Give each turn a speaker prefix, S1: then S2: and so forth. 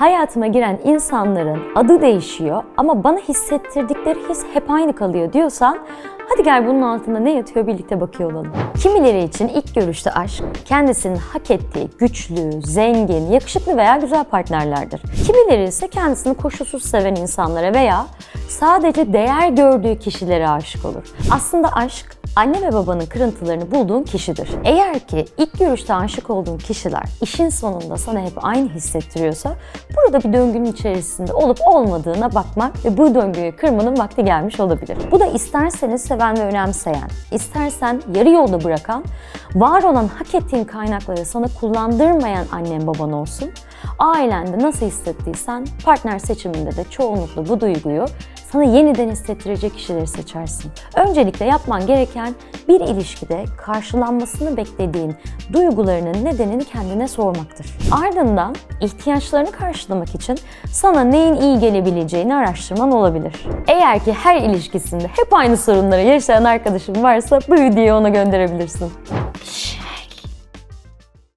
S1: Hayatıma giren insanların adı değişiyor ama bana hissettirdikleri his hep aynı kalıyor diyorsan hadi gel bunun altında ne yatıyor birlikte bakıyor olalım. Kimileri için ilk görüşte aşk kendisinin hak ettiği güçlü, zengin, yakışıklı veya güzel partnerlerdir. Kimileri ise kendisini koşulsuz seven insanlara veya sadece değer gördüğü kişilere aşık olur. Aslında aşk anne ve babanın kırıntılarını bulduğun kişidir. Eğer ki ilk görüşte aşık olduğun kişiler işin sonunda sana hep aynı hissettiriyorsa burada bir döngünün içerisinde olup olmadığına bakmak ve bu döngüyü kırmanın vakti gelmiş olabilir. Bu da isterseniz seven ve önemseyen, istersen yarı yolda bırakan, var olan hak ettiğin kaynakları sana kullandırmayan annen baban olsun. Ailende nasıl hissettiysen partner seçiminde de çoğunlukla bu duyguyu sana yeniden hissettirecek kişileri seçersin. Öncelikle yapman gereken bir ilişkide karşılanmasını beklediğin duygularının nedenini kendine sormaktır. Ardından ihtiyaçlarını karşılamak için sana neyin iyi gelebileceğini araştırman olabilir. Eğer ki her ilişkisinde hep aynı sorunları yaşayan arkadaşın varsa bu videoyu ona gönderebilirsin.